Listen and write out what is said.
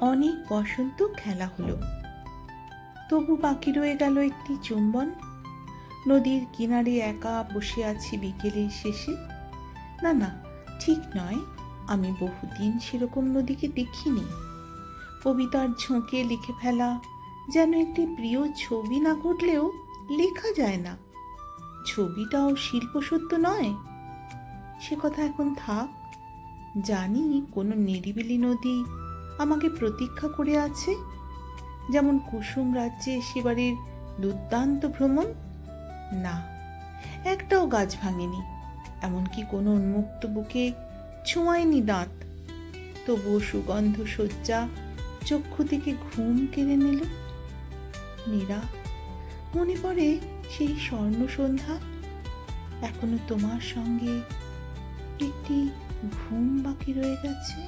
অনেক বসন্ত খেলা হলো। তবু বাকি রয়ে গেল একটি চুম্বন। নদীর কিনারে একা বসে আছি বিকেলের শেষে। না না, ঠিক নয়, আমি বহুদিন সেরকম নদীকে দেখিনি। কবিতার ঝোঁকে লিখে ফেলা যেন একটি প্রিয় ছবি না ঘটলেও লেখা যায় না। ছবিটাও শিল্পসত্য নয়। সে কথা এখন থাক, জানি কোনো নিরিবিলি নদী আমাকে প্রতীক্ষা করে আছে, যেমন কুসুম রাজ্যে সেবারের দুর্দান্ত ভ্রমণ? না, একটাও গাছ ভাঙেনি, এমনকি কোনো উন্মুক্ত বুকে ছোঁয়ায়নি দাঁত। তবুও সুগন্ধ শয্যা চক্ষু থেকে ঘুম কেড়ে নিল। মীরা, মনে পড়ে সেই স্বর্ণ সন্ধ্যা? এখনও তোমার সঙ্গে একটি ঘুম বাকি রয়ে গেছে?